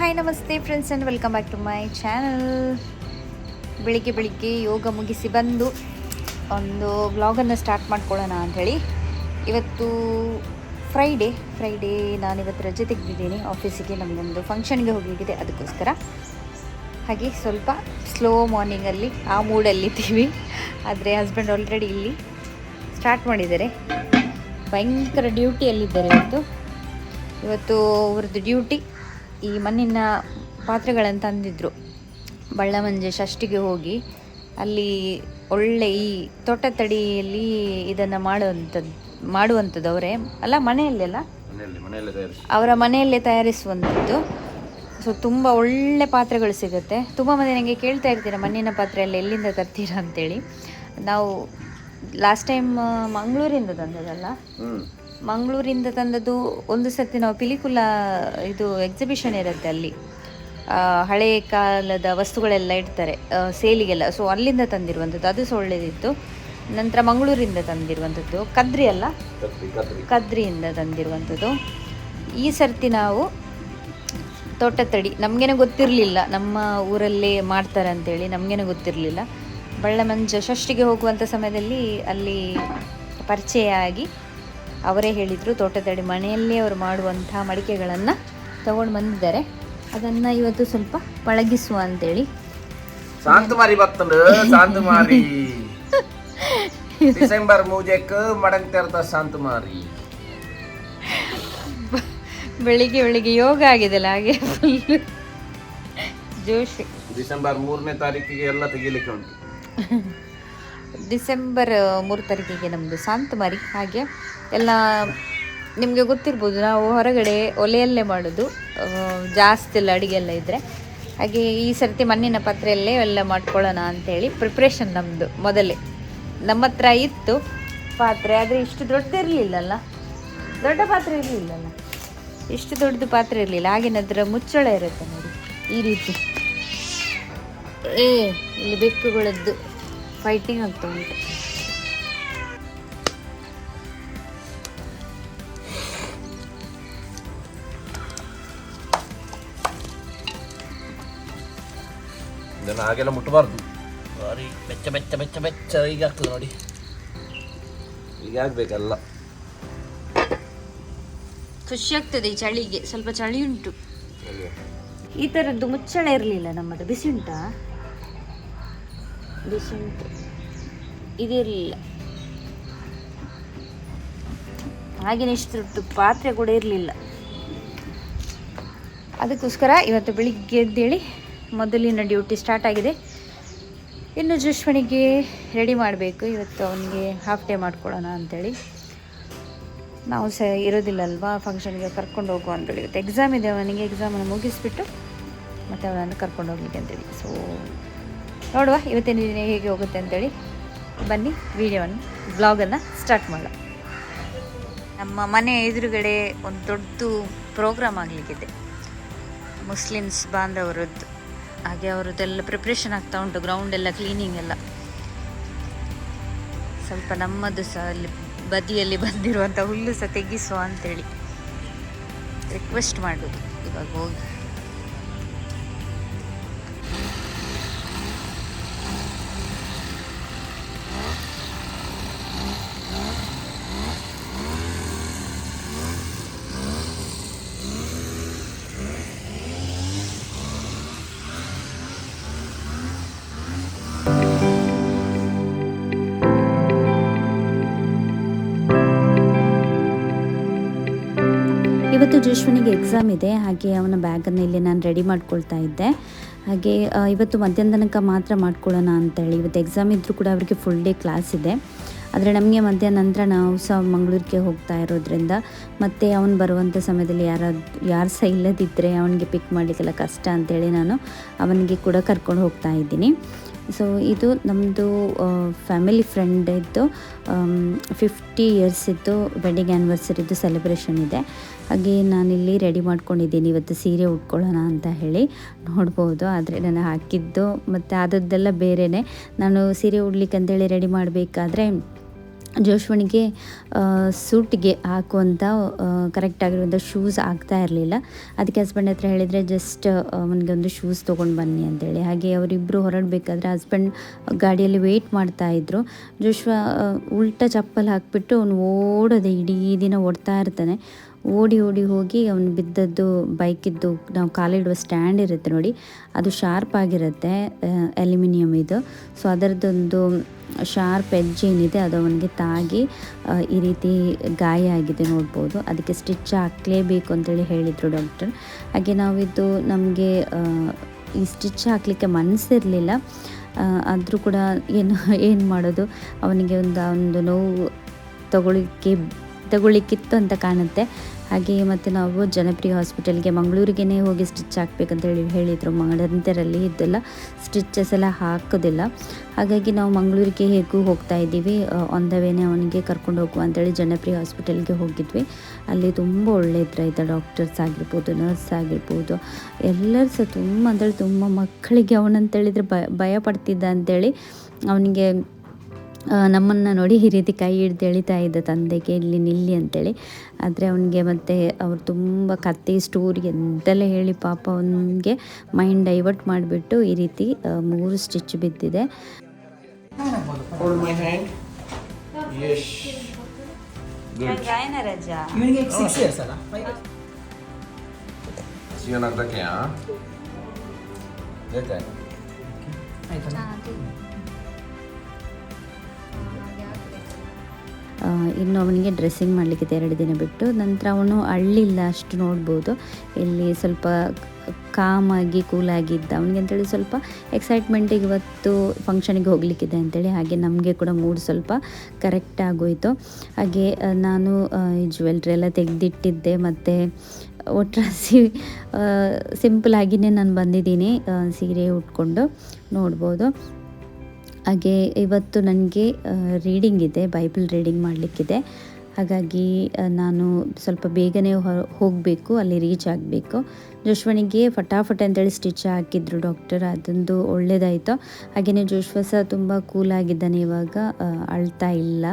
Hi ನಮಸ್ತೆ friends and welcome back to my channel ಬೆಳಿಗ್ಗೆ ಬೆಳಿಗ್ಗೆ ಯೋಗ ಮುಗಿಸಿ ಬಂದು ಒಂದು ವ್ಲಾಗನ್ನು ಸ್ಟಾರ್ಟ್ ಮಾಡ್ಕೊಳ್ಳೋಣ ಅಂಥೇಳಿ ಇವತ್ತು ಫ್ರೈಡೇ ಫ್ರೈಡೇ ನಾನಿವತ್ತು ರಜೆ ತೆಗೆದಿದ್ದೀನಿ. ಆಫೀಸಿಗೆ ನಮಗೊಂದು ಫಂಕ್ಷನ್ಗೆ ಹೋಗಿದ್ದೆ ಅದಕ್ಕೋಸ್ಕರ. ಹಾಗೆ ಸ್ವಲ್ಪ ಸ್ಲೋ ಮಾರ್ನಿಂಗಲ್ಲಿ ಆ ಮೂಡಲ್ಲಿದ್ದೀವಿ ಆದರೆ ಹಸ್ಬೆಂಡ್ ಆಲ್ರೆಡಿ ಇಲ್ಲಿ ಸ್ಟಾರ್ಟ್ ಮಾಡಿದ್ದಾರೆ. ಭಯಂಕರ ಡ್ಯೂಟಿಯಲ್ಲಿದ್ದಾರೆ ಇವತ್ತು. ಇವತ್ತು ಅವ್ರದ್ದು ಡ್ಯೂಟಿ ಈ ಮಣ್ಣಿನ ಪಾತ್ರೆಗಳನ್ನು ತಂದಿದ್ರು. ಬಳ್ಳಮಂಜೆ ಷಷ್ಟಿಗೆ ಹೋಗಿ ಅಲ್ಲಿ ಒಳ್ಳೆ ಈ ತೋಟತಡಿಯಲ್ಲಿ ಇದನ್ನು ಮಾಡುವಂಥದ್ದು ಮಾಡುವಂಥದ್ದು ಅವರೇ ಅಲ್ಲ? ಮನೆಯಲ್ಲೆಲ್ಲ ಅವರ ಮನೆಯಲ್ಲೇ ತಯಾರಿಸುವಂಥದ್ದು. ಸೊ ತುಂಬ ಒಳ್ಳೆ ಪಾತ್ರೆಗಳು ಸಿಗುತ್ತೆ. ತುಂಬ ಮಂದಿ ನನಗೆ ಕೇಳ್ತಾ ಇರ್ತೀರ ಮಣ್ಣಿನ ಪಾತ್ರೆ ಎಲ್ಲ ಎಲ್ಲಿಂದ ತರ್ತೀರಾ ಅಂತೇಳಿ. ನಾವು ಲಾಸ್ಟ್ ಟೈಮ್ ಮಂಗಳೂರಿಂದ ತಂದದಲ್ಲ ಮಂಗಳೂರಿಂದ ತಂದದ್ದು ಒಂದು ಸರ್ತಿ ನಾವು ಪಿಲಿಕುಲ ಇದು ಎಕ್ಸಿಬಿಷನ್ ಇರುತ್ತೆ ಅಲ್ಲಿ. ಹಳೆಯ ಕಾಲದ ವಸ್ತುಗಳೆಲ್ಲ ಇಡ್ತಾರೆ ಸೇಲಿಗೆಲ್ಲ. ಸೊ ಅಲ್ಲಿಂದ ತಂದಿರುವಂಥದ್ದು ಅದು ಸಹ ಒಳ್ಳೆಯದಿತ್ತು ನಂತರ ಮಂಗಳೂರಿಂದ ತಂದಿರುವಂಥದ್ದು ಕದ್ರಿ ಅಲ್ಲ? ಕದ್ರಿಯಿಂದ ತಂದಿರುವಂಥದ್ದು. ಈ ಸರ್ತಿ ನಾವು ತೋಟತಡಿ ನಮಗೇನೂ ಗೊತ್ತಿರಲಿಲ್ಲ ನಮ್ಮ ಊರಲ್ಲೇ ಮಾಡ್ತಾರೆ ಅಂತೇಳಿ ನಮಗೇನೂ ಗೊತ್ತಿರಲಿಲ್ಲ. ಬಳ್ಳಮಂಜ ಷಷ್ಟಿಗೆ ಹೋಗುವಂಥ ಸಮಯದಲ್ಲಿ ಅಲ್ಲಿ ಪರಿಚಯ ಆಗಿ ಅವರೇ ಹೇಳಿದರು ತೋಟದಡಿ ಮನೆಯಲ್ಲೇ ಅವರು ಮಾಡುವಂಥ ಮಡಿಕೆಗಳನ್ನು ತಗೊಂಡು ಬಂದಿದ್ದಾರೆ. ಅದನ್ನು ಇವತ್ತು ಸ್ವಲ್ಪ ಪಳಗಿಸುವ ಅಂತೇಳಿ. ಸಾಂತುಮಾರಿ ಬರ್ತಂಡು ಸಾಂತುಮಾರಿ. ಡಿಸೆಂಬರ್ ಮೂಜೆಕ್ ಮಡಂಗ್ ತೆರೆದ ಶಾಂತಮಾರಿ ಬೆಳಿಗ್ಗೆ ಬೆಳಿಗ್ಗೆ ಯೋಗ ಆಗಿದೆಲ್ಲ ಹಾಗೆ ಜೋಶ್ ಜೋಶಿ. ಡಿಸೆಂಬರ್ ಮೂರನೇ ತಾರೀಕಿಗೆ ಎಲ್ಲ ತೆಗಿಲಿಕ್ಕೆ ಉಂಟು. ಡಿಸೆಂಬರ್ ಮೂರು ತಾರೀಕಿಗೆ ನಮ್ಮದು ಶಾಂತಮಾರಿ ಹಾಗೆ ಎಲ್ಲ ನಿಮಗೆ ಗೊತ್ತಿರ್ಬೋದು, ನಾವು ಹೊರಗಡೆ ಒಲೆಯಲ್ಲೇ ಮಾಡೋದು ಜಾಸ್ತಿ ಎಲ್ಲ ಅಡುಗೆ ಎಲ್ಲ ಇದ್ದರೆ ಹಾಗೆ ಈ ಸರ್ತಿ ಮಣ್ಣಿನ ಪಾತ್ರೆಯಲ್ಲೇ ಎಲ್ಲ ಮಾಡ್ಕೊಳ್ಳೋಣ ಅಂಥೇಳಿ ಪ್ರಿಪ್ರೇಷನ್ ನಮ್ಮದು ಮೊದಲೇ. ನಮ್ಮ ಹತ್ರ ಇತ್ತು ಪಾತ್ರೆ, ಆದರೆ ಇಷ್ಟು ದೊಡ್ಡದಿರಲಿಲ್ಲಲ್ಲ ದೊಡ್ಡ ಪಾತ್ರೆ ಇರಲಿಲ್ಲಲ್ಲ? ಇಷ್ಟು ದೊಡ್ಡದು ಪಾತ್ರೆ ಇರಲಿಲ್ಲ. ಆಗಿನದ್ರ ಮುಚ್ಚಳ ಇರುತ್ತೆ ನೋಡಿ, ಈ ರೀತಿ. ಏ, ಇಲ್ಲಿ ಬೆಕ್ಕುಗಳದ್ದು. ಫೈಟಿಂಗ್ ಆಗ್ತಾ ಉಂಟು. ಇದನ್ನು ಹಾಗೆಲ್ಲ ಮುಟ್ಟಬಾರ್ದು. ಬಾರಿ ಬೆಚ್ಚ ಬೆಚ್ಚ ಬೆಚ್ಚ ಬೆಚ್ಚ ಈಗ ಆಗ್ತದೆ ನೋಡಿ. ಈಗ ಆಗ್ಬೇಕಲ್ಲ. ಖುಷಿ ಆಗ್ತದೆ ಈ ಚಳಿಗೆ. ಸ್ವಲ್ಪ ಚಳಿ ಉಂಟು. ಈ ಥರದ್ದು ಮುಚ್ಚಳ ಇರಲಿಲ್ಲ ನಮ್ಮದು. ಬಿಸಿ ಉಂಟಾ? ಬಿಸಿ ಉಂಟು ಇದಿರಲಿಲ್ಲ. ಆಗಿನ ಇಷ್ಟು ಪಾತ್ರೆ ಕೂಡ ಇರಲಿಲ್ಲ. ಅದಕ್ಕೋಸ್ಕರ ಇವತ್ತು ಬೆಳಿಗ್ಗೆ ಎದ್ದೇಳಿ ಮೊದಲಿನ ಡ್ಯೂಟಿ ಸ್ಟಾರ್ಟ್ ಆಗಿದೆ. ಇನ್ನು ಜುಷ್ಮನಿಗೆ ರೆಡಿ ಮಾಡಬೇಕು. ಇವತ್ತು ಅವನಿಗೆ ಹಾಫ್ ಡೇ ಮಾಡ್ಕೊಳ್ಳೋಣ ಅಂಥೇಳಿ ನಾವು ಸ ಇರೋದಿಲ್ಲ ಅಲ್ವಾ ಫಂಕ್ಷನ್ಗೆ ಕರ್ಕೊಂಡು ಹೋಗುವ ಅಂತೇಳಿ ಇವತ್ತು ಎಕ್ಸಾಮ್ ಇದೆ. ಅವನಿಗೆ ಎಕ್ಸಾಮನ್ನು ಮುಗಿಸ್ಬಿಟ್ಟು ಮತ್ತು ಅವನನ್ನು ಕರ್ಕೊಂಡು ಹೋಗ್ಲಿಕ್ಕೆ ಅಂತೇಳಿ. ಸೊ ನೋಡುವ ಇವತ್ತಿನ ದಿನ ಹೇಗೆ ಹೋಗುತ್ತೆ ಅಂತೇಳಿ. ಬನ್ನಿ, ವಿಡಿಯೋವನ್ನು ಬ್ಲಾಗನ್ನು ಸ್ಟಾರ್ಟ್ ಮಾಡೋಣ. ನಮ್ಮ ಮನೆ ಎದುರುಗಡೆ ಒಂದು ದೊಡ್ಡ ಪ್ರೋಗ್ರಾಮ್ ಆಗಲಿಕ್ಕಿದೆ. ಮುಸ್ಲಿಮ್ಸ್ ಬಾಂಧವರದ್ದು. ಹಾಗೆ ಅವರದ್ದೆಲ್ಲ ಪ್ರಿಪ್ರೇಷನ್ ಆಗ್ತಾ ಉಂಟು ಗ್ರೌಂಡ್ ಎಲ್ಲ ಕ್ಲೀನಿಂಗ್ ಎಲ್ಲ. ಸ್ವಲ್ಪ ನಮ್ಮದು ಸಹ ಅಲ್ಲಿ ಬದಿಯಲ್ಲಿ ಬಂದಿರುವಂಥ ಹುಲ್ಲು ಸಹ ತೆಗಿಸುವ ಅಂತೇಳಿ ರಿಕ್ವೆಸ್ಟ್ ಮಾಡೋದು. ಇವಾಗ ಹೋಗಿ. ಜಶ್ವನಿಗೆ ಎಕ್ಸಾಮ್ ಇದೆ, ಹಾಗೆ ಅವನ ಬ್ಯಾಗನ್ನು ಇಲ್ಲಿ ನಾನು ರೆಡಿ ಮಾಡ್ಕೊಳ್ತಾ ಇದ್ದೆ. ಹಾಗೆ ಇವತ್ತು ಮಧ್ಯಾಹ್ನ ತನಕ ಮಾತ್ರ ಮಾಡ್ಕೊಳ್ಳೋಣ ಅಂತೇಳಿ, ಇವತ್ತು ಎಕ್ಸಾಮ್ ಇದ್ದರೂ ಕೂಡ ಅವರಿಗೆ ಫುಲ್ ಡೇ ಕ್ಲಾಸ್ ಇದೆ. ಆದರೆ ನಮಗೆ ಮಧ್ಯಾಹ್ನ ನಂತರ ನಾವು ಸಹ ಮಂಗಳೂರಿಗೆ ಹೋಗ್ತಾ ಇರೋದ್ರಿಂದ, ಮತ್ತು ಅವನು ಬರುವಂಥ ಸಮಯದಲ್ಲಿ ಯಾರಾದ್ರು ಯಾರು ಸಹ ಇಲ್ಲದಿದ್ದರೆ ಅವನಿಗೆ ಪಿಕ್ ಮಾಡಲಿಕ್ಕೆಲ್ಲ ಕಷ್ಟ ಅಂತೇಳಿ ನಾನು ಅವನಿಗೆ ಕೂಡ ಕರ್ಕೊಂಡು ಹೋಗ್ತಾ ಇದ್ದೀನಿ. ಸೊ ಇದು ನಮ್ಮದು ಫ್ಯಾಮಿಲಿ ಫ್ರೆಂಡ್ ಇದ್ದು ಫಿಫ್ಟಿ ಇಯರ್ಸ್ ಇದ್ದು ವೆಡ್ಡಿಂಗ್ ಆ್ಯನಿವರ್ಸರಿದು ಸೆಲೆಬ್ರೇಷನ್ ಇದೆ. ಹಾಗೆ ನಾನಿಲ್ಲಿ ರೆಡಿ ಮಾಡ್ಕೊಂಡಿದ್ದೀನಿ. ಇವತ್ತು ಸೀರೆ ಉಟ್ಕೊಳ್ಳೋಣ ಅಂತ ಹೇಳಿ ನೋಡ್ಬೋದು. ಆದರೆ ನಾನು ಹಾಕಿದ್ದು ಮತ್ತು ಅದದ್ದೆಲ್ಲ ಬೇರೆಯೇ ನಾನು ಸೀರೆ ಉಡ್ಲಿಕ್ಕೆ ಅಂತೇಳಿ ರೆಡಿ ಮಾಡಬೇಕಾದ್ರೆ ಜೋಶ್ವನಿಗೆ ಸೂಟ್ಗೆ ಹಾಕುವಂಥ ಕರೆಕ್ಟಾಗಿರುವಂಥ ಶೂಸ್ ಆಗ್ತಾ ಇರಲಿಲ್ಲ. ಅದಕ್ಕೆ ಹಸ್ಬೆಂಡ್ ಹತ್ರ ಹೇಳಿದರೆ ಜಸ್ಟ್ ಅವನಿಗೆ ಒಂದು ಶೂಸ್ ತೊಗೊಂಡು ಬನ್ನಿ ಅಂತೇಳಿ. ಹಾಗೆ ಅವರಿಬ್ಬರು ಹೊರಡಬೇಕಾದ್ರೆ ಹಸ್ಬೆಂಡ್ ಗಾಡಿಯಲ್ಲಿ ವೆಯ್ಟ್ ಮಾಡ್ತಾ ಇದ್ರು. ಜೋಶ್ವ ಉಲ್ಟ ಚಪ್ಪಲ್ ಹಾಕಿಬಿಟ್ಟು ಅವನು ಓಡೋದೆ, ಇಡೀ ದಿನ ಓಡ್ತಾ ಇರ್ತಾನೆ. ಓಡಿ ಓಡಿ ಹೋಗಿ ಅವನು ಬಿದ್ದದ್ದು, ಬೈಕಿದ್ದು, ನಾವು ಕಾಲಿಡುವ ಸ್ಟ್ಯಾಂಡ್ ಇರುತ್ತೆ ನೋಡಿ. ಅದು ಶಾರ್ಪ್ ಆಗಿರುತ್ತೆ ಅಲ್ಯೂಮಿನಿಯಂ ಇದು. ಸೊ ಅದರದ್ದೊಂದು ಶಾರ್ಪ್ ಎಡ್ಜ್ ಏನಿದೆ, ಅದು ಅವನಿಗೆ ತಾಗಿ ಈ ರೀತಿ ಗಾಯ ಆಗಿದೆ ನೋಡ್ಬೋದು. ಅದಕ್ಕೆ ಸ್ಟಿಚ್ ಹಾಕಲೇಬೇಕು ಅಂತೇಳಿ ಹೇಳಿದರು ಡಾಕ್ಟರ್ ಹಾಗೆ ನಾವಿದ್ದು ನಮಗೆ ಈ ಸ್ಟಿಚ್ ಹಾಕಲಿಕ್ಕೆ ಮನಸ್ಸಿರಲಿಲ್ಲ ಆದರೂ ಕೂಡ ಏನು ಏನು ಮಾಡೋದು? ಅವನಿಗೆ ಒಂದು ಒಂದು ನೋವು ತಗೊಳ್ಳಿಕ್ಕೆ ತಗೊಳ್ಳಿಕ್ಕಿತ್ತು ಅಂತ ಕಾಣುತ್ತೆ. ಹಾಗೆ ಮತ್ತು ನಾವು ಜನಪ್ರಿಯ ಹಾಸ್ಪಿಟಲ್ಗೆ ಮಂಗಳೂರಿಗೇ ಹೋಗಿ ಸ್ಟಿಚ್ ಹಾಕಬೇಕಂತ ಹೇಳಿ ಹೇಳಿದರು. ಮಂಗಳಂತರಲ್ಲಿ ಇದೆಲ್ಲ ಸ್ಟಿಚಸ್ ಎಲ್ಲ ಹಾಕೋದಿಲ್ಲ. ಹಾಗಾಗಿ ನಾವು ಮಂಗಳೂರಿಗೆ ಹೇಗೂ ಹೋಗ್ತಾ ಇದ್ದೀವಿ. ಆನ್ ದ ವೇನೆ ಅವನಿಗೆ ಕರ್ಕೊಂಡು ಹೋಗುವ ಅಂತೇಳಿ ಜನಪ್ರಿಯ ಹಾಸ್ಪಿಟಲ್ಗೆ ಹೋಗಿದ್ವಿ. ಅಲ್ಲಿ ತುಂಬ ಒಳ್ಳೆ ಇದ್ರ ಇದ್ದ ಡಾಕ್ಟರ್ಸ್ ಆಗಿರ್ಬೋದು, ನರ್ಸ್ ಆಗಿರ್ಬೋದು. ಎಲ್ಲರೂ ಸಹ ತುಂಬ ಅಂತೇಳಿ ತುಂಬ ಮಕ್ಕಳಿಗೆ ಅವನಂತೇಳಿದರೆ ಭಯ ಭಯ ಪಡ್ತಿದ್ದ ಅಂತೇಳಿ ಅವನಿಗೆ ನಮ್ಮನ್ನು ನೋಡಿ ಈ ರೀತಿ ಕೈ ಹಿಡ್ದು ಎಳಿತಾ ಇದ್ದ ತಂದೆಗೆ ಇಲ್ಲಿ ನಿಲ್ಲಿ ಅಂತೇಳಿ. ಆದರೆ ಅವನಿಗೆ ಮತ್ತೆ ಅವ್ರು ತುಂಬ ಕತ್ತಿ ಸ್ಟೋರಿ ಎಂತೆಲ್ಲ ಹೇಳಿ ಪಾಪ ಅವನಿಗೆ ಮೈಂಡ್ ಡೈವರ್ಟ್ ಮಾಡಿಬಿಟ್ಟು ಈ ರೀತಿ ಮೂರು ಸ್ಟಿಚ್ ಬಿದ್ದಿದೆ. ಇನ್ನು ಅವನಿಗೆ ಡ್ರೆಸ್ಸಿಂಗ್ ಮಾಡಲಿಕ್ಕಿದೆ ಎರಡು ದಿನ ಬಿಟ್ಟು. ನಂತರ ಅವನು ಅಳ್ಳಿಲ್ಲ ಅಷ್ಟು ನೋಡ್ಬೋದು. ಇಲ್ಲಿ ಸ್ವಲ್ಪ ಕಾಮಾಗಿ ಕೂಲಾಗಿದ್ದ ಅವನಿಗೆ ಅಂತೇಳಿ ಸ್ವಲ್ಪ ಎಕ್ಸೈಟ್ಮೆಂಟ್ ಇವತ್ತು ಫಂಕ್ಷನಿಗೆ ಹೋಗಲಿಕ್ಕಿದೆ ಅಂತೇಳಿ. ಹಾಗೆ ನಮಗೆ ಕೂಡ ಮೂಡ್ ಸ್ವಲ್ಪ ಕರೆಕ್ಟ್ ಆಗೋಯಿತು. ಹಾಗೆ ನಾನು ಈ ಜ್ಯುವೆಲ್ರಿ ಎಲ್ಲ ತೆಗೆದಿಟ್ಟಿದ್ದೆ. ಮತ್ತು ಒಟ್ರಾಸಿ ಸಿಂಪಲ್ ಆಗಿನೇ ನಾನು ಬಂದಿದ್ದೀನಿ ಸೀರೆ ಉಟ್ಕೊಂಡು ನೋಡ್ಬೋದು. ಹಾಗೆ ಇವತ್ತು ನನಗೆ ರೀಡಿಂಗ್ ಇದೆ ಬೈಬಲ್ ರೀಡಿಂಗ್ ಮಾಡಲಿಕ್ಕಿದೆ. ಹಾಗಾಗಿ ನಾನು ಸ್ವಲ್ಪ ಬೇಗನೆ ಹೋಗಬೇಕು, ಅಲ್ಲಿ ರೀಚ್ ಆಗಬೇಕು. ಜೋಶ್ವನಿಗೆ ಫಟಾಫಟ್ ಅಂತೇಳಿ ಸ್ಟಿಚ್ ಹಾಕಿದ್ರು ಡಾಕ್ಟರ್ ಅದೊಂದು ಒಳ್ಳೇದಾಯಿತು. ಹಾಗೆಯೇ ಜೋಶ್ವ ಸಹ ತುಂಬ ಕೂಲಾಗಿದ್ದಾನೆ ಇವಾಗ ಅಳ್ತಾ ಇಲ್ಲ.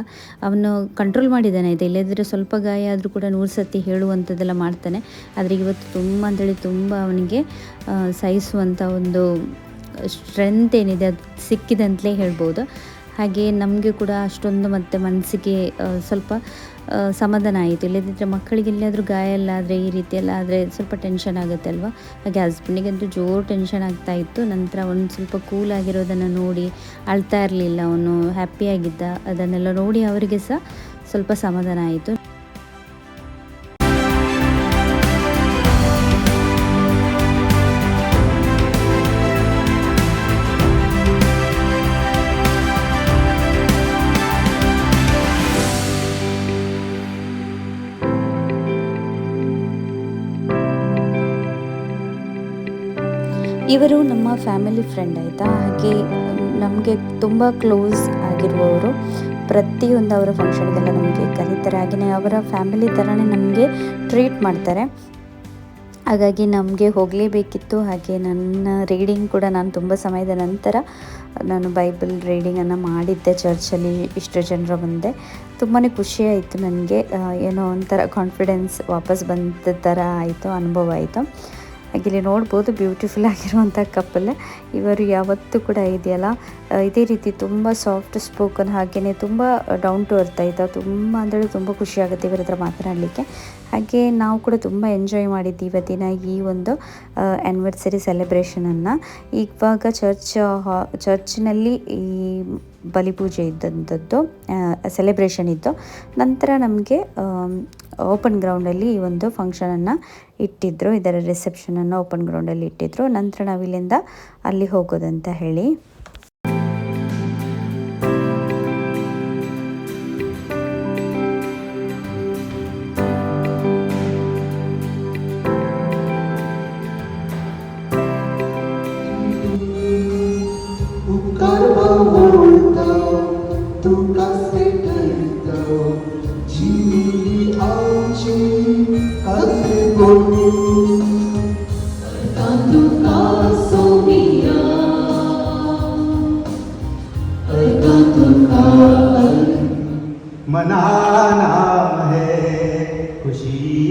ಅವನು ಕಂಟ್ರೋಲ್ ಮಾಡಿದ್ದಾನೆ, ಇದೆ ಇಲ್ಲದಿದ್ದರೆ ಸ್ವಲ್ಪ ಗಾಯ ಆದರೂ ಕೂಡ ನೂರು ಸತಿ ಹೇಳುವಂಥದ್ದೆಲ್ಲ ಮಾಡ್ತಾನೆ. ಆದರೆ ಇವತ್ತು ತುಂಬ, ಅಂತೇಳಿ ತುಂಬ ಅವನಿಗೆ ಸಹಿಸುವಂಥ ಒಂದು ಸ್ಟ್ರೆಂತ್ ಏನಿದೆ ಅದು ಸಿಕ್ಕಿದೆ ಅಂತಲೇ ಹೇಳ್ಬೋದು. ಹಾಗೆ ನಮಗೆ ಕೂಡ ಅಷ್ಟೊಂದು ಮತ್ತೆ ಮನಸ್ಸಿಗೆ ಸ್ವಲ್ಪ ಸಮಾಧಾನ ಆಯಿತು. ಇಲ್ಲದಿದ್ದರೆ ಮಕ್ಕಳಿಗೆ ಎಲ್ಲಿಯಾದರೂ ಗಾಯ ಎಲ್ಲ ಆದರೆ ಈ ರೀತಿ ಎಲ್ಲ ಆದರೆ ಸ್ವಲ್ಪ ಟೆನ್ಷನ್ ಆಗುತ್ತೆ ಅಲ್ವಾ? ಹಾಗೆ ಹಸ್ಬೆಂಡಿಗಂತೂ ಜೋರು ಟೆನ್ಷನ್ ಆಗ್ತಾ ಇತ್ತು. ನಂತರ ಒಂದು ಸ್ವಲ್ಪ ಕೂಲ್ ಆಗಿರೋದನ್ನು ನೋಡಿ, ಅಳ್ತಾ ಇರಲಿಲ್ಲ ಅವನು ಹ್ಯಾಪಿಯಾಗಿದ್ದ ಅದನ್ನೆಲ್ಲ ನೋಡಿ ಅವರಿಗೆ ಸಹ ಸ್ವಲ್ಪ ಸಮಾಧಾನ ಆಯಿತು. ಇವರು ನಮ್ಮ ಫ್ಯಾಮಿಲಿ ಫ್ರೆಂಡ್ ಆಯಿತಾ? ಹಾಗೆ ನಮಗೆ ತುಂಬ ಕ್ಲೋಸ್ ಆಗಿರುವವರು. ಪ್ರತಿಯೊಂದು ಅವರ ಫಂಕ್ಷನ್ಗೆಲ್ಲ ನಮಗೆ ಕರೀತಾರೆ. ಹಾಗೆಯೇ ಅವರ ಫ್ಯಾಮಿಲಿ ಥರನೇ ನಮಗೆ ಟ್ರೀಟ್ ಮಾಡ್ತಾರೆ. ಹಾಗಾಗಿ ನಮಗೆ ಹೋಗಲೇಬೇಕಿತ್ತು. ಹಾಗೆ ನನ್ನ ರೀಡಿಂಗ್ ಕೂಡ ನಾನು ತುಂಬ ಸಮಯದ ನಂತರ ನಾನು ಬೈಬಲ್ ರೀಡಿಂಗನ್ನು ಮಾಡಿದ್ದೆ ಚರ್ಚಲ್ಲಿ. ಇಷ್ಟು ಜನರ ಮುಂದೆ ತುಂಬಾ ಖುಷಿ ಆಯಿತು ನನಗೆ. ಏನೋ ಒಂಥರ ಕಾನ್ಫಿಡೆನ್ಸ್ ವಾಪಸ್ ಬಂದ ಥರ ಆಯಿತು, ಅನುಭವ ಆಯಿತು. ಹಾಗೆ ಇಲ್ಲಿ ನೋಡ್ಬೋದು ಬ್ಯೂಟಿಫುಲ್ ಆಗಿರುವಂಥ ಕಪ್ಪಲ್ ಇವರು ಯಾವತ್ತೂ ಕೂಡ ಇದೆಯಲ್ಲ? ಇದೇ ರೀತಿ ತುಂಬ ಸಾಫ್ಟ್ ಸ್ಪೋಕನ್ ಹಾಗೆಯೇ ತುಂಬ ಡೌನ್ ಟು ಅರ್ತ್ ಆಯಿತಾ? ತುಂಬ ಅಂದರೆ ತುಂಬ ಖುಷಿ ಆಗುತ್ತೆ ಇವರ ಹತ್ರ ಮಾತನಾಡಲಿಕ್ಕೆ. ಹಾಗೆ ನಾವು ಕೂಡ ತುಂಬ ಎಂಜಾಯ್ ಮಾಡಿದ್ವಿ ಇವತ್ತಿನ ಈ ಒಂದು ಆ್ಯನಿವರ್ಸರಿ ಸೆಲೆಬ್ರೇಷನನ್ನು ಇವಾಗ ಚರ್ಚ್ ಚರ್ಚ್ನಲ್ಲಿ ಈ ಬಲಿಪೂಜೆ ಇದ್ದಂಥದ್ದು ಸೆಲೆಬ್ರೇಷನ್ ಇತ್ತು. ನಂತರ ನಮಗೆ ಓಪನ್ ಗ್ರೌಂಡಲ್ಲಿ ಈ ಒಂದು ಫಂಕ್ಷನನ್ನು ಇಟ್ಟಿದ್ದರು ಇದರ ರಿಸೆಪ್ಷನನ್ನು ಓಪನ್ ಗ್ರೌಂಡಲ್ಲಿ ಇಟ್ಟಿದ್ದರು ನಂತರ ನಾವು ಇಲ್ಲಿಂದ ಅಲ್ಲಿ ಹೋಗೋದಂತ ಹೇಳಿ.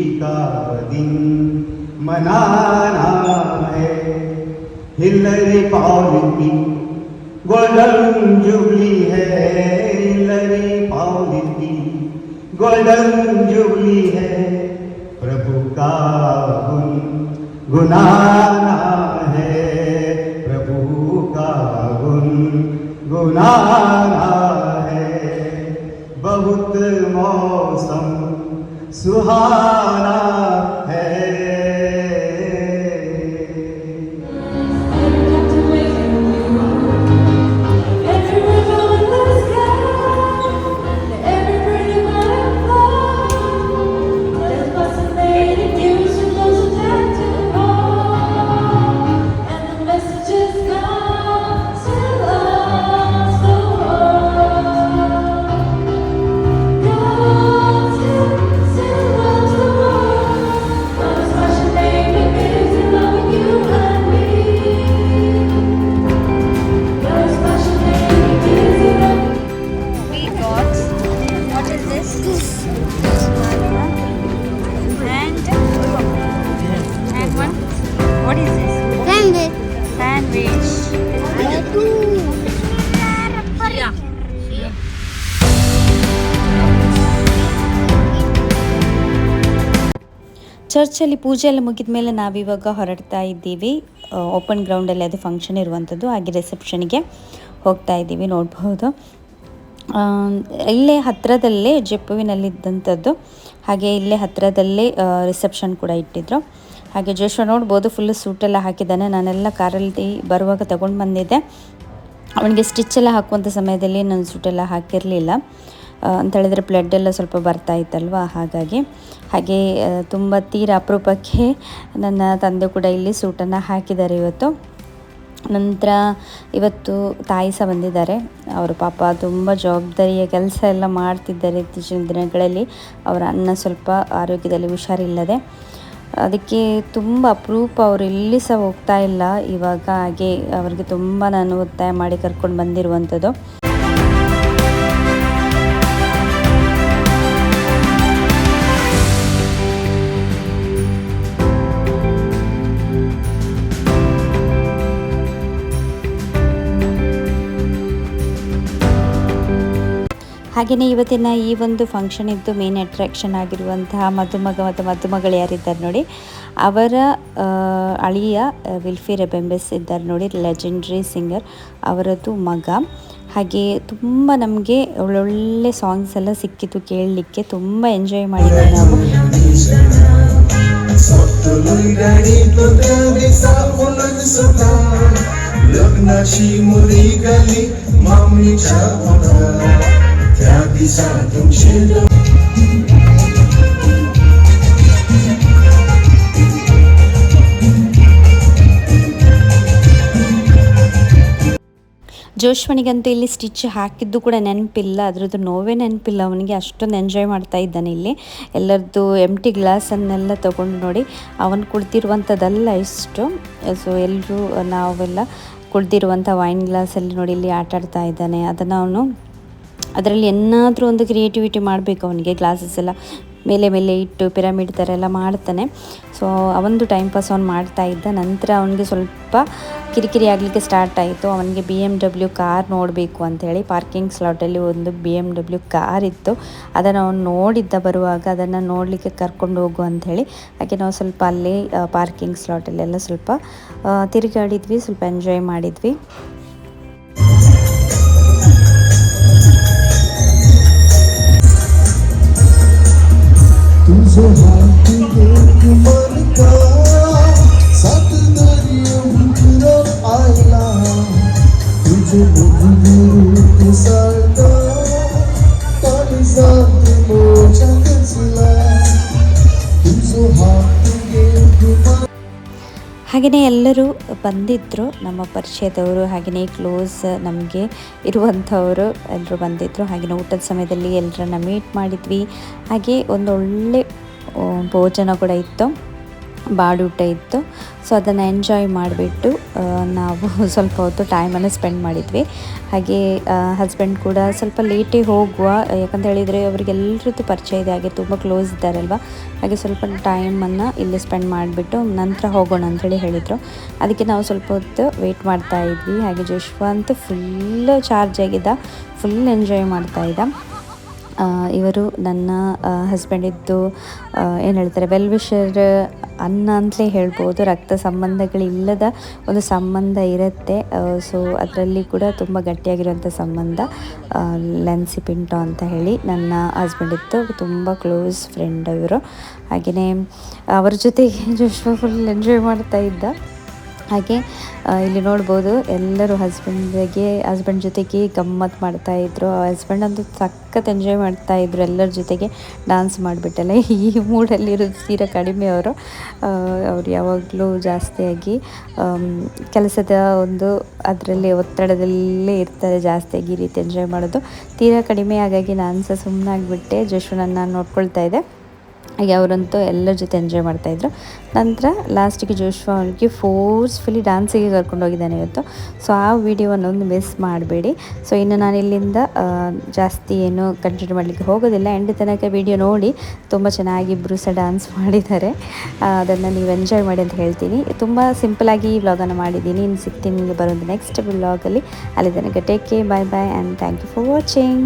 का दिन मनाना है हिलरी पॉलिटी गोल्डन जुबली है हिलरी पॉलिटी गोल्डन जुबली है प्रभु का गुण, गुनाना है। प्रभु का गुण, गुनाना है। बहुत मौसम सुहाना ಚರ್ಚಲ್ಲಿ ಪೂಜೆ ಎಲ್ಲ ಮುಗಿದ ಮೇಲೆ ನಾವಿವಾಗ ಹೊರಡ್ತಾ ಇದ್ದೀವಿ. ಓಪನ್ ಗ್ರೌಂಡಲ್ಲಿ ಅದು ಫಂಕ್ಷನ್ ಇರುವಂಥದ್ದು. ಹಾಗೆ ರಿಸೆಪ್ಷನ್ಗೆ ಹೋಗ್ತಾ ಇದ್ದೀವಿ ನೋಡ್ಬೋದು. ಇಲ್ಲೇ ಹತ್ತಿರದಲ್ಲೇ ಜಪ್ಪುವಿನಲ್ಲಿದ್ದಂಥದ್ದು. ಹಾಗೆ ಇಲ್ಲೇ ಹತ್ತಿರದಲ್ಲೇ ರಿಸೆಪ್ಷನ್ ಕೂಡ ಇಟ್ಟಿದ್ರು. ಹಾಗೆ ಜೋಶ್ವ ನೋಡ್ಬೋದು ಫುಲ್ ಸೂಟೆಲ್ಲ ಹಾಕಿದ್ದಾನೆ. ನಾನೆಲ್ಲ ಕಾರಲ್ಲಿ ಬರುವಾಗ ತಗೊಂಡು ಬಂದಿದ್ದೆ. ಅವನಿಗೆ ಸ್ಟಿಚ್ ಎಲ್ಲ ಹಾಕುವಂಥ ಸಮಯದಲ್ಲಿ ನಾನು ಸೂಟೆಲ್ಲ ಹಾಕಿರಲಿಲ್ಲ. ಅಂತ ಹೇಳಿದ್ರೆ ಬ್ಲಡ್ ಎಲ್ಲ ಸ್ವಲ್ಪ ಬರ್ತಾ ಇತ್ತಲ್ವ? ಹಾಗಾಗಿ, ಹಾಗೆ ತುಂಬ ತೀರ ಅಪರೂಪಕ್ಕೆ ನನ್ನ ತಂದೆ ಕೂಡ ಇಲ್ಲಿ ಸೂಟನ್ನು ಹಾಕಿದ್ದಾರೆ ಇವತ್ತು. ನಂತರ ಇವತ್ತು ತಾಯಿ ಸಹ ಬಂದಿದ್ದಾರೆ. ಅವರು ಪಾಪ ತುಂಬ ಜವಾಬ್ದಾರಿಯ ಕೆಲಸ ಎಲ್ಲ ಮಾಡ್ತಿದ್ದಾರೆ ಇತ್ತೀಚಿನ ದಿನಗಳಲ್ಲಿ. ಅವರ ಅನ್ನ ಸ್ವಲ್ಪ ಆರೋಗ್ಯದಲ್ಲಿ ಹುಷಾರಿಲ್ಲದೆ. ಅದಕ್ಕೆ ತುಂಬ ಅಪರೂಪ ಅವರು ಇಲ್ಲಿ ಸಹ ಹೋಗ್ತಾ ಇಲ್ಲ. ಇವಾಗ ಹಾಗೆ, ಅವರಿಗೆ ತುಂಬ ನಾನು ಒತ್ತಾಯ ಮಾಡಿ ಕರ್ಕೊಂಡು ಬಂದಿರುವಂಥದ್ದು. ಹಾಗೆಯೇ ಇವತ್ತಿನ ಈ ಒಂದು ಫಂಕ್ಷನ್ ಇದ್ದು ಮೇನ್ ಅಟ್ರಾಕ್ಷನ್ ಆಗಿರುವಂತಹ ಮದುಮಗ ಮತ್ತು ಮದುಮಗಳು ಯಾರಿದ್ದಾರೆ ನೋಡಿ? ಅವರ ಅಳಿಯ ವಿಲ್ಫಿ ರೆಬೆಂಬೆಸ್ ಇದ್ದಾರೆ ನೋಡಿ ಲೆಜೆಂಡ್ರಿ ಸಿಂಗರ್ ಅವರದ್ದು ಮಗ. ಹಾಗೆ ತುಂಬ ನಮಗೆ ಒಳ್ಳೊಳ್ಳೆ ಸಾಂಗ್ಸ್ ಎಲ್ಲ ಸಿಕ್ಕಿತ್ತು ಕೇಳಲಿಕ್ಕೆ, ತುಂಬ ಎಂಜಾಯ್ ಮಾಡಿದ್ವಿ ನಾವು. Grabe sa ಇಲ್ಲಿ ಸ್ಟಿಚ್ ಹಾಕಿದ್ದು ಕೂಡ ನೆನಪಿಲ್ಲ, ಅದರದ್ದು ನೋವೇ ನೆನಪಿಲ್ಲ. ಅವನಿಗೆ ಅಷ್ಟೊಂದು ಎಂಜಾಯ್ ಮಾಡ್ತಾ ಇದ್ದಾನೆ ಇಲ್ಲಿ. ಎಲ್ಲರದ್ದು ಎಂಟಿ ಗ್ಲಾಸನ್ನೆಲ್ಲ ತೊಗೊಂಡು ನೋಡಿ, ಅವನು ಕುಡ್ದಿರುವಂಥದ್ದಲ್ಲ ಇಷ್ಟು. ಸೊ ಎಲ್ಲರೂ ನಾವೆಲ್ಲ ಕುಳಿತಿರುವಂಥ ವೈನ್ ಗ್ಲಾಸಲ್ಲಿ ನೋಡಿ ಇಲ್ಲಿ ಆಟಾಡ್ತಾ ಇದ್ದಾನೆ. ಅದನ್ನು ಅವನು ಅದರಲ್ಲಿ ಏನಾದರೂ ಒಂದು ಕ್ರಿಯೇಟಿವಿಟಿ ಮಾಡಬೇಕು ಅವನಿಗೆ ಗ್ಲಾಸಸ್ ಎಲ್ಲ ಮೇಲೆ ಮೇಲೆ ಇಟ್ಟು ಪಿರಮಿಡ್ ಥರ ಎಲ್ಲ ಮಾಡ್ತಾನೆ. ಸೊ ಅವನದು ಟೈಮ್ ಪಾಸ್ ಅವ್ನು ಮಾಡ್ತಾ ಇದ್ದ. ನಂತರ ಅವನಿಗೆ ಸ್ವಲ್ಪ ಕಿರಿಕಿರಿ ಆಗಲಿಕ್ಕೆ ಸ್ಟಾರ್ಟ್ ಆಯಿತು. ಅವನಿಗೆ ಬಿ ಎಂ ಡಬ್ಲ್ಯೂ ಕಾರ್ ನೋಡಬೇಕು ಅಂಥೇಳಿ ಪಾರ್ಕಿಂಗ್ ಸ್ಲಾಟಲ್ಲಿ ಒಂದು ಬಿ ಎಂ ಡಬ್ಲ್ಯೂ ಕಾರ್ ಇತ್ತು. ಅದನ್ನು ಅವನು ನೋಡಿದ್ದ ಬರುವಾಗ ಅದನ್ನು ನೋಡಲಿಕ್ಕೆ ಕರ್ಕೊಂಡು ಹೋಗು ಅಂಥೇಳಿ ಹಾಗೆ ನಾವು ಸ್ವಲ್ಪ ಅಲ್ಲಿ ಪಾರ್ಕಿಂಗ್ ಸ್ಲಾಟಲ್ಲೆಲ್ಲ ಸ್ವಲ್ಪ ತಿರುಗಾಡಿದ್ವಿ, ಸ್ವಲ್ಪ ಎಂಜಾಯ್ ಮಾಡಿದ್ವಿ. ಹಾಗೆಯೇ ಎಲ್ಲರೂ ಬಂದಿದ್ದರು ನಮ್ಮ ಪರಿಚಯದವರು ಹಾಗೆಯೇ ಕ್ಲೋಸ್ ನಮಗೆ ಇರುವಂಥವರು ಎಲ್ಲರೂ ಬಂದಿದ್ದರು ಹಾಗೆಯೇ ಊಟದ ಸಮಯದಲ್ಲಿ ಎಲ್ಲರನ್ನ ಮೀಟ್ ಮಾಡಿದ್ವಿ. ಹಾಗೆ ಒಂದು ಒಳ್ಳೆ ಭೋಜನ ಕೂಡ ಇತ್ತು ಬಾಡೂಟ ಇತ್ತು. ಸೊ ಅದನ್ನು ಎಂಜಾಯ್ ಮಾಡಿಬಿಟ್ಟು ನಾವು ಸ್ವಲ್ಪ ಹೊತ್ತು ಟೈಮನ್ನು ಸ್ಪೆಂಡ್ ಮಾಡಿದ್ವಿ. ಹಾಗೆ ಹಸ್ಬೆಂಡ್ ಕೂಡ ಸ್ವಲ್ಪ ಲೇಟೇ ಹೋಗುವ, ಯಾಕಂತ ಹೇಳಿದರೆ ಅವರಿಗೆಲ್ಲರದ್ದು ಪರಿಚಯ ಇದೆ, ಹಾಗೆ ತುಂಬ ಕ್ಲೋಸ್ ಇದ್ದಾರಲ್ವ? ಹಾಗೆ ಸ್ವಲ್ಪ ಟೈಮನ್ನು ಇಲ್ಲಿ ಸ್ಪೆಂಡ್ ಮಾಡಿಬಿಟ್ಟು ನಂತರ ಹೋಗೋಣ ಅಂಥೇಳಿ ಹೇಳಿದರು. ಅದಕ್ಕೆ ನಾವು ಸ್ವಲ್ಪ ಹೊತ್ತು ವೆಯ್ಟ್ ಮಾಡ್ತಾ ಇದ್ವಿ. ಹಾಗೆ ಜಶ್ವಂತ್ ಫುಲ್ ಚಾರ್ಜ್ ಆಗಿದ್ದ ಫುಲ್ ಎಂಜಾಯ್ ಮಾಡ್ತಾ ಇದ್ದ. ಇವರು ನನ್ನ ಹಸ್ಬೆಂಡಿದ್ದು ಏನು ಹೇಳ್ತಾರೆ ವೆಲ್ ವಿಷರ್ ಅನ್ನ ಅಂತಲೇ ಹೇಳ್ಬೋದು. ರಕ್ತ ಸಂಬಂಧಗಳಿಲ್ಲದ ಒಂದು ಸಂಬಂಧ ಇರುತ್ತೆ. ಸೊ ಅದರಲ್ಲಿ ಕೂಡ ತುಂಬ ಗಟ್ಟಿಯಾಗಿರುವಂಥ ಸಂಬಂಧ ಲೆನ್ಸಿ ಪಿಂಟೋ ಅಂತ ಹೇಳಿ ನನ್ನ ಹಸ್ಬೆಂಡಿದ್ದು ತುಂಬ ಕ್ಲೋಸ್ ಫ್ರೆಂಡ್ ಇವರು. ಹಾಗೆಯೇ ಅವ್ರ ಜೊತೆಗೆ ಫುಲ್ ಎಂಜಾಯ್ ಮಾಡ್ತಾ ಇದ್ದ. ಹಾಗೆ ಇಲ್ಲಿ ನೋಡ್ಬೋದು ಎಲ್ಲರೂ ಹಸ್ಬೆಂಡಿಗೆ, ಹಸ್ಬೆಂಡ್ ಜೊತೆಗೆ ಗಮ್ಮತ್ತು ಮಾಡ್ತಾ ಇದ್ರು. ಹಸ್ಬೆಂಡ್ ಅಂತೂ ಸಖತ್ ಎಂಜಾಯ್ ಮಾಡ್ತಾ ಇದ್ರು ಎಲ್ಲರ ಜೊತೆಗೆ ಡಾನ್ಸ್ ಮಾಡಿಬಿಟ್ಟಲ್ಲ. ಈ ಮೂಡಲ್ಲಿರೋದು ತೀರ ಕಡಿಮೆ ಅವರು. ಅವ್ರು ಯಾವಾಗಲೂ ಜಾಸ್ತಿಯಾಗಿ ಕೆಲಸದ ಒಂದು ಅದರಲ್ಲಿ, ಒತ್ತಡದಲ್ಲೇ ಇರ್ತಾರೆ ಜಾಸ್ತಿಯಾಗಿ ಈ ರೀತಿ ಎಂಜಾಯ್ ಮಾಡೋದು. ತೀರಾ ಕಡಿಮೆ ಹಾಗಾಗಿ ನಾನು ಸಹ ಸುಮ್ಮನಾಗ್ಬಿಟ್ಟೆ ಜಶ್ವನನ್ನು ನೋಡ್ಕೊಳ್ತಾ ಇದ್ದೆ. ಹಾಗೆ ಅವರಂತೂ ಎಲ್ಲರ ಜೊತೆ ಎಂಜಾಯ್ ಮಾಡ್ತಾಯಿದ್ರು ನಂತರ ಲಾಸ್ಟಿಗೆ ಜೋಶ್ವಾ ಅವ್ರಿಗೆ ಫೋರ್ಸ್ಫುಲಿ ಡ್ಯಾನ್ಸಿಗೆ ಕರ್ಕೊಂಡೋಗಿದ್ದಾನೆ ಇವತ್ತು. ಸೊ ಆ ವಿಡಿಯೋವನ್ನು ಒಂದು ಮಿಸ್ ಮಾಡಬೇಡಿ. ಸೊ ಇನ್ನು ನಾನು ಇಲ್ಲಿಂದ ಜಾಸ್ತಿ ಏನು ಕಂಟಿನ್ಯೂ ಮಾಡಲಿಕ್ಕೆ ಹೋಗೋದಿಲ್ಲ. ಎಂಡ್ ತನಕ ವಿಡಿಯೋ ನೋಡಿ. ತುಂಬ ಚೆನ್ನಾಗಿ ಇಬ್ಬರು ಸಹ ಡ್ಯಾನ್ಸ್ ಮಾಡಿದ್ದಾರೆ ಅದನ್ನು ನೀವು ಎಂಜಾಯ್ ಮಾಡಿ ಅಂತ ಹೇಳ್ತೀನಿ. ತುಂಬ ಸಿಂಪಲಾಗಿ ಈ ವ್ಲಾಗನ್ನು ಮಾಡಿದ್ದೀನಿ. ಇನ್ನು ಸಿಗ್ತೀನಿ ನಿಮಗೆ ಬರೋದು ನೆಕ್ಸ್ಟ್ ವ್ಲಾಗಲ್ಲಿ ಅಲ್ಲಿ. ತನಕ take care bye bye and thank you for watching